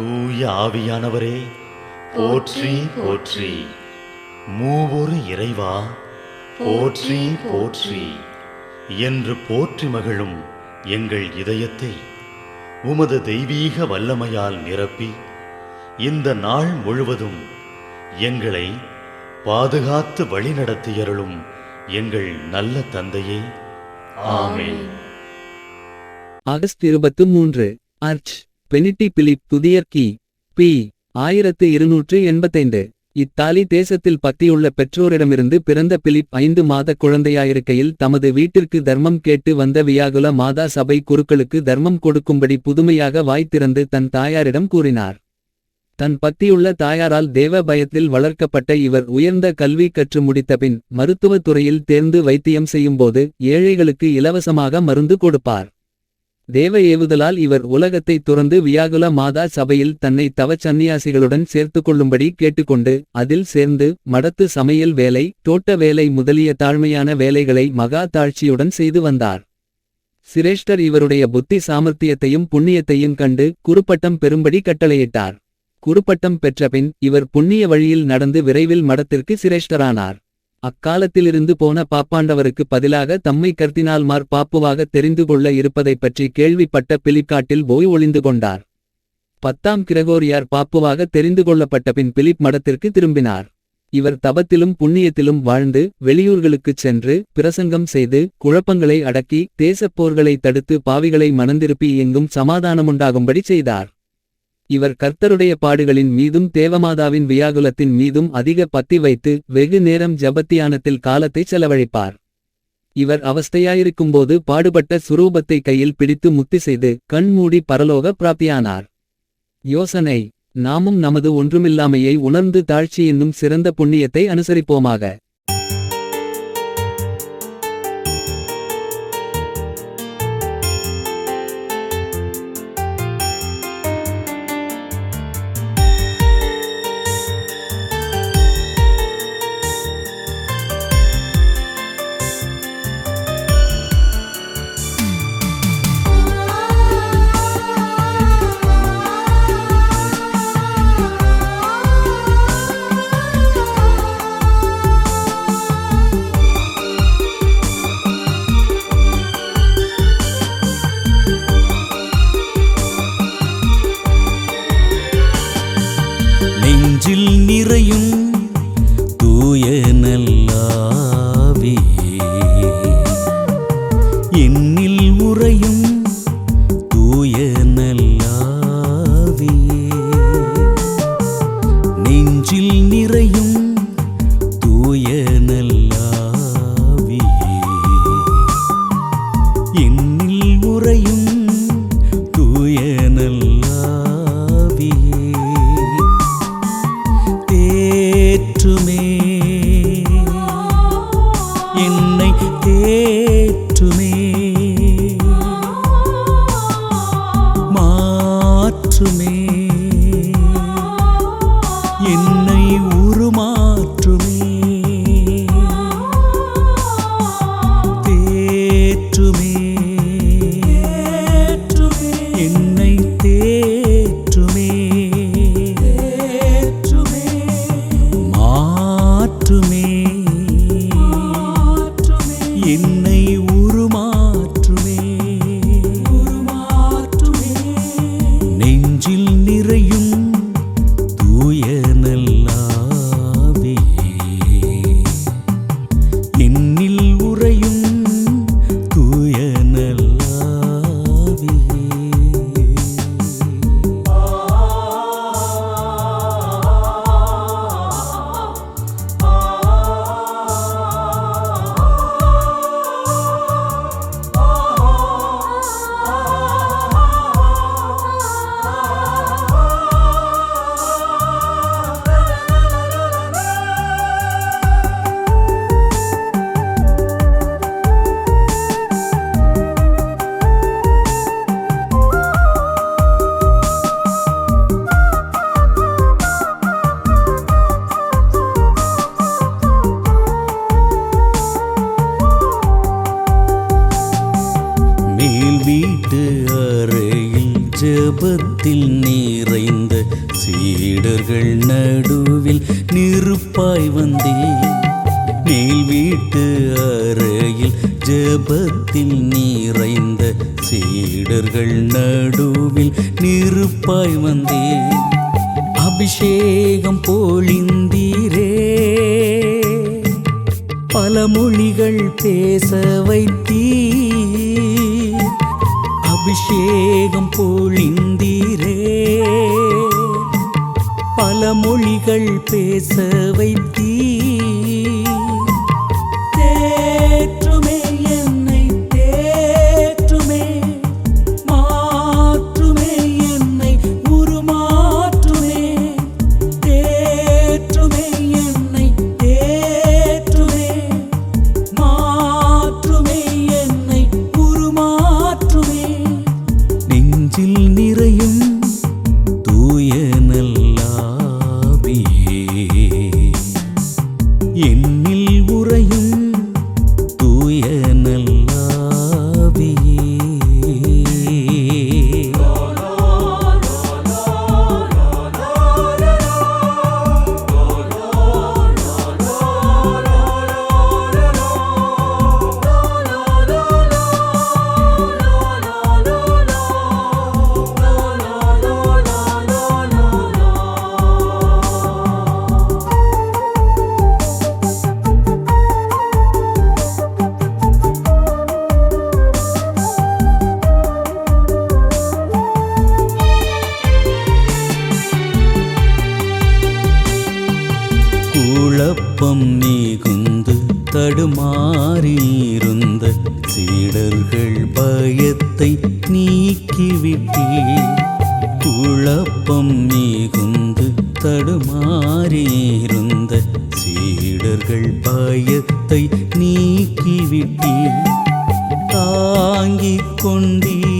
தூய ஆவியானவரே போற்றி போற்றி. மூவொரு இறைவா போற்றி போற்றி. என்று போற்றி மகிழும் எங்கள் இதயத்தை. உமது தெய்வீக வல்லமையால் நிரப்பி இந்த நாள் முழுவதும் எங்களை பாதுகாத்து வழிநடத்தியருளும் எங்கள் நல்ல தந்தையே. ஆமென். ஆகஸ்ட் இருபத்தி மூன்று அர்ச். பெனிட்டி பிலிப் துதியர்கி பி. ஆயிரத்து இருநூற்று எண்பத்தைந்து. இத்தாலி தேசத்தில் பத்தியுள்ள பெற்றோரிடமிருந்து பிறந்த பிலிப் ஐந்து மாத குழந்தையாயிருக்கையில் தமது வீட்டிற்கு தர்மம் கேட்டு வந்த வியாகுல மாதா சபை குருக்களுக்கு தர்மம் கொடுக்கும்படி புதுமையாக வாய் திறந்து தன் தாயாரிடம் கூறினார். தன் பத்தியுள்ள தாயாரால் தேவ பயத்தில் வளர்க்கப்பட்ட இவர் உயர்ந்த கல்வி கற்று முடித்தபின் மருத்துவத் துறையில் தேர்ந்து வைத்தியம் செய்யும்போது ஏழைகளுக்கு இலவசமாக மருந்து கொடுப்பார். தேவ ஏவுதலால் இவர் உலகத்தை துறந்து வியாகுல மாதா சபையில் தன்னை தவச் சந்நியாசிகளுடன் சேர்த்துக்கொள்ளும்படி கேட்டுக்கொண்டு அதில் சேர்ந்து மடத்து சமையல் வேலை தோட்ட வேலை முதலிய தாழ்மையான வேலைகளை மகா தாழ்ச்சியுடன் செய்து வந்தார். சிரேஷ்டர் இவருடைய புத்தி சாமர்த்தியத்தையும் புண்ணியத்தையும் கண்டு குறுப்பட்டம் பெறும்படி கட்டளையிட்டார். குறுப்பட்டம் பெற்றபின் இவர் புண்ணிய வழியில் நடந்து விரைவில் மடத்திற்கு சிரேஷ்டரானார். அக்காலத்திலிருந்து போன பாப்பாண்டவருக்கு பதிலாக தம்மை கர்தினால்மார் பாப்புவாக தெரிந்து கொள்ள இருப்பதைப் பற்றி கேள்விப்பட்ட பிலிப்காட்டில் போய் ஒளிந்து கொண்டார். பத்தாம் கிரகோரியார் பாப்புவாக தெரிந்து கொள்ளப்பட்டபின் பிலிப் மடத்திற்கு திரும்பினார். இவர் தபத்திலும் புண்ணியத்திலும் வாழ்ந்து வெளியூர்களுக்குச் சென்று பிரசங்கம் செய்து குழப்பங்களை அடக்கி தேசப்போர்களை தடுத்து பாவிகளை மனந்திருப்பி எங்கும் சமாதானமுண்டாகும்படி செய்தார். இவர் கர்த்தருடைய பாடுகளின் மீதும் தேவமாதாவின் வியாகுலத்தின் மீதும் அதிக பத்தி வைத்து வெகு நேரம் ஜபத்தியானத்தில் காலத்தை செலவழிப்பார். இவர் அவஸ்தையாயிருக்கும்போது பாடுபட்ட சுரூபத்தை கையில் பிடித்து முத்தி செய்து கண்மூடி பரலோக பிராப்தியானார். யோசனை நாமும் நமது ஒன்றுமில்லாமையை உணர்ந்து தாழ்ச்சி என்னும் சிறந்த புண்ணியத்தை அனுசரிப்போமாக. நெருப்பாய் வந்தே மேல் வீட்டு அறையில் ஜபத்தில் நிறைந்த சீடர்கள் நடுவில் நெருப்பாய் வந்தே அபிஷேகம் போலிந்தீரே பல மொழிகள் பேச வைத்தீர். அபிஷேகம் பொழிந்தீரே மொழிகள் பேச வைத்த தடுமாறியிருந்த சீடர்கள் பயத்தை நீக்கிவிட்டே குழப்பம் நீகுந்து தடுமாறியிருந்த சீடர்கள் பயத்தை நீக்கிவிட்டே தாங்கிக் கொண்டீரே.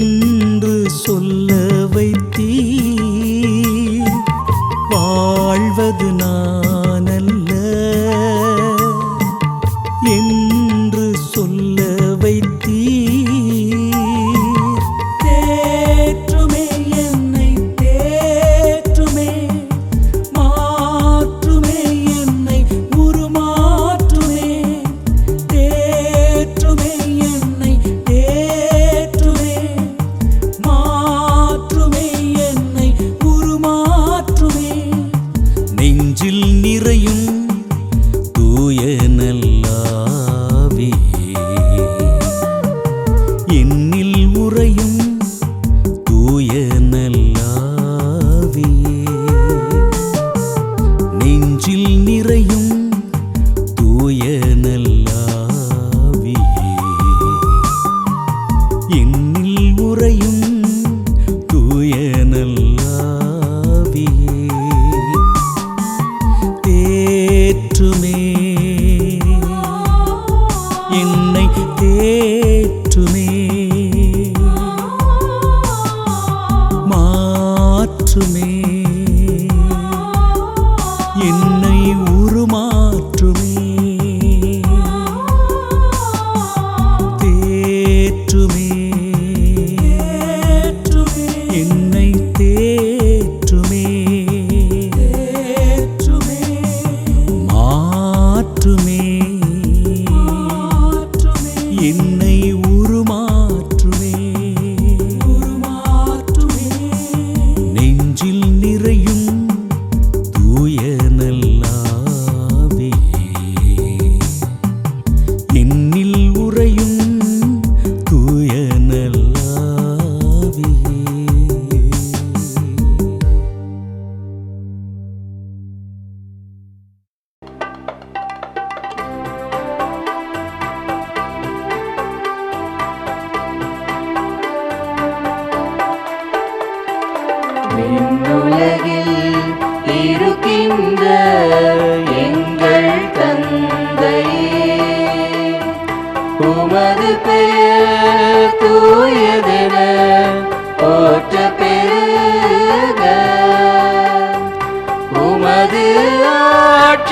என்று சொல்ல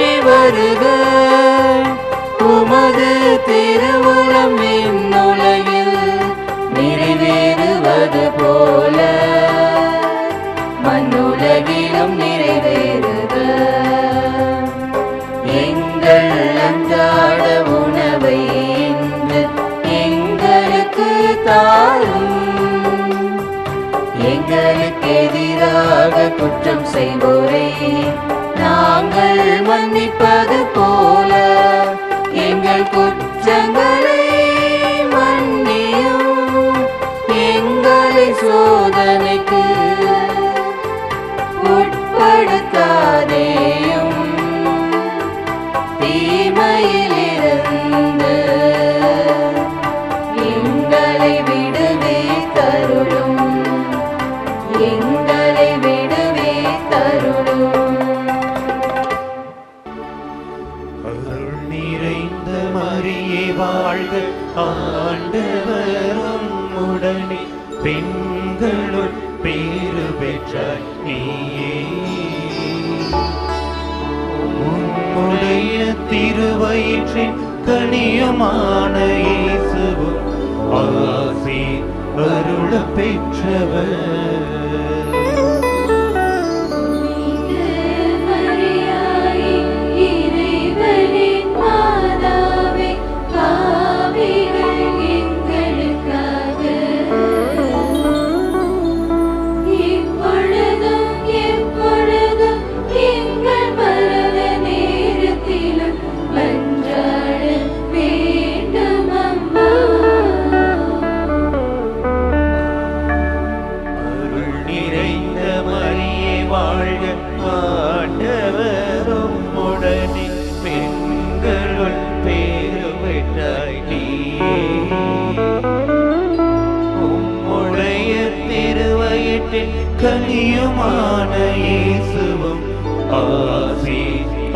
ஆட்சி எங்களை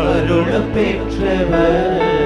அருள பெற்றவர்